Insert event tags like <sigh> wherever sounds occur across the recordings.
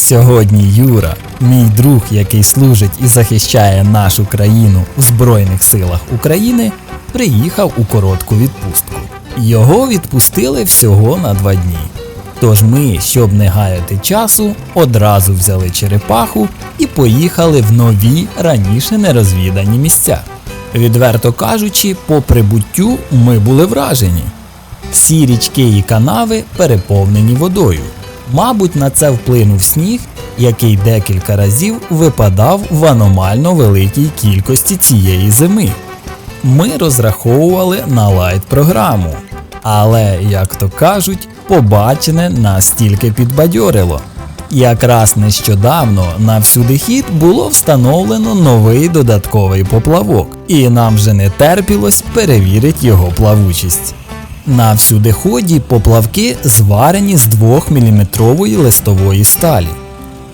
Сьогодні Юра, мій друг, який служить і захищає нашу країну в Збройних силах України, приїхав у коротку відпустку. Його відпустили всього на два дні. Тож ми, щоб не гаяти часу, одразу взяли черепаху і поїхали в нові раніше нерозвідані місця. Відверто кажучи, по прибуттю ми були вражені. Всі річки і канави переповнені водою. Мабуть, на це вплинув сніг, який декілька разів випадав в аномально великій кількості цієї зими. Ми розраховували на лайт-програму, але, як то кажуть, побачене нас тільки підбадьорило. Якраз нещодавно на всюдихід було встановлено новий додатковий поплавок, і нам вже не терпілось перевірити його плавучість. На всюдиході поплавки зварені з 2-мм листової сталі.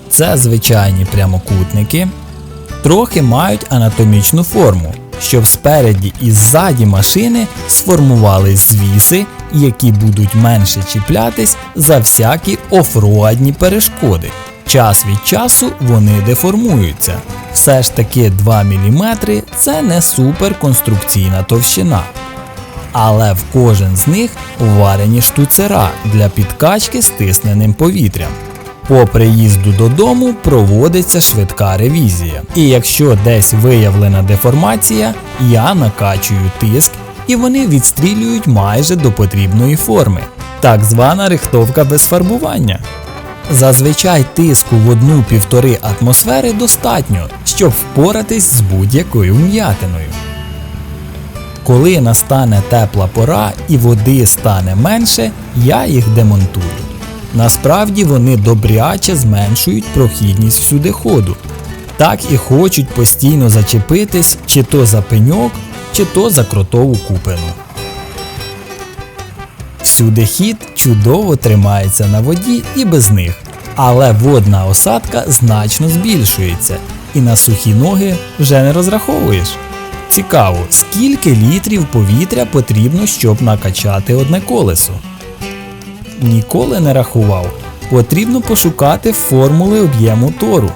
Це звичайні прямокутники, трохи мають анатомічну форму, щоб спереді і ззаді машини сформувались звіси, які будуть менше чіплятись за всякі офроадні перешкоди. Час від часу вони деформуються. Все ж таки 2 мм це не суперконструкційна товщина. Але в кожен з них варені штуцера для підкачки стисненим повітрям. По приїзду додому проводиться швидка ревізія. І якщо десь виявлена деформація, я накачую тиск і вони відстрілюють майже до потрібної форми. Так звана рихтовка без фарбування. Зазвичай тиску в одну-півтори атмосфери достатньо, щоб впоратись з будь-якою м'ятиною. Коли настане тепла пора і води стане менше, я їх демонтую. Насправді вони добряче зменшують прохідність всюдиходу. Так і хочуть постійно зачепитись чи то за пеньок, чи то за кротову купину. Всюдихід чудово тримається на воді і без них, але водна осадка значно збільшується, і на сухі ноги вже не розраховуєш. Цікаво, скільки літрів повітря потрібно, щоб накачати одне колесо. Ніколи не рахував. Потрібно пошукати формули об'єму тору.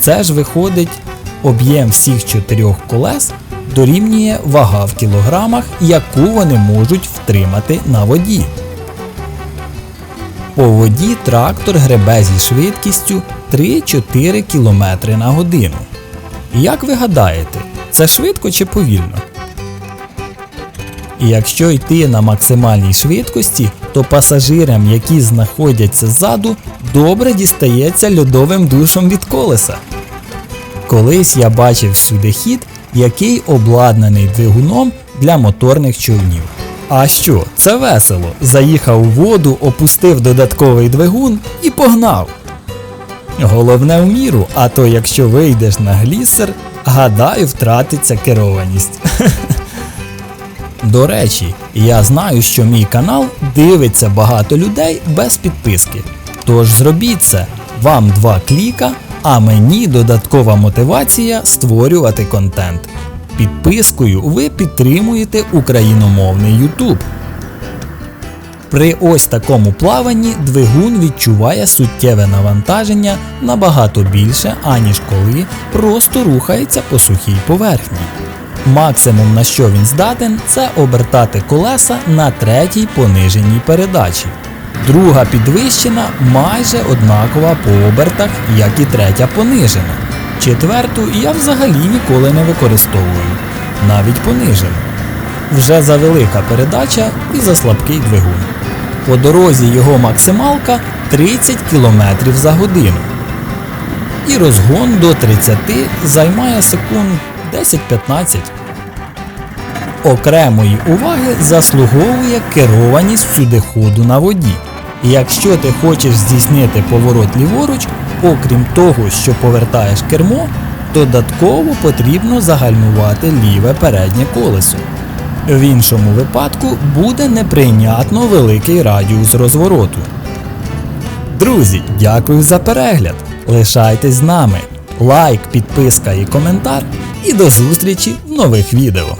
Це ж виходить, об'єм всіх чотирьох колес дорівнює вага в кілограмах, яку вони можуть втримати на воді. По воді трактор гребе зі швидкістю 3-4 км на годину. Як ви гадаєте, це швидко чи повільно? І якщо йти на максимальній швидкості, то пасажирам, які знаходяться ззаду, добре дістається льодовим душом від колеса. Колись я бачив всюди хід, який обладнаний двигуном для моторних човнів. А що, це весело. Заїхав у воду, опустив додатковий двигун і погнав. Головне в міру, а то якщо вийдеш на глісер, гадаю, втратиться керованість. <laughs> До речі, я знаю, що мій канал дивиться багато людей без підписки. Тож зробіть це, вам два кліка, а мені додаткова мотивація створювати контент. Підпискою ви підтримуєте україномовний YouTube. При ось такому плаванні двигун відчуває суттєве навантаження набагато більше, аніж коли просто рухається по сухій поверхні. Максимум на що він здатен, це обертати колеса на третій пониженій передачі. Друга підвищена майже однакова по обертах, як і третя понижена. Четверту я взагалі ніколи не використовую, навіть понижену. Вже за велика передача і за слабкий двигун. По дорозі його максималка 30 км за годину. І розгон до 30 займає секунд 10-15. Окремої уваги заслуговує керованість всюдиходу на воді. Якщо ти хочеш здійснити поворот ліворуч, окрім того, що повертаєш кермо, додатково потрібно загальмувати ліве переднє колесо. В іншому випадку буде неприйнятно великий радіус розвороту. Друзі, дякую за перегляд! Лишайтесь з нами. Лайк, підписка і коментар. І до зустрічі в нових відео.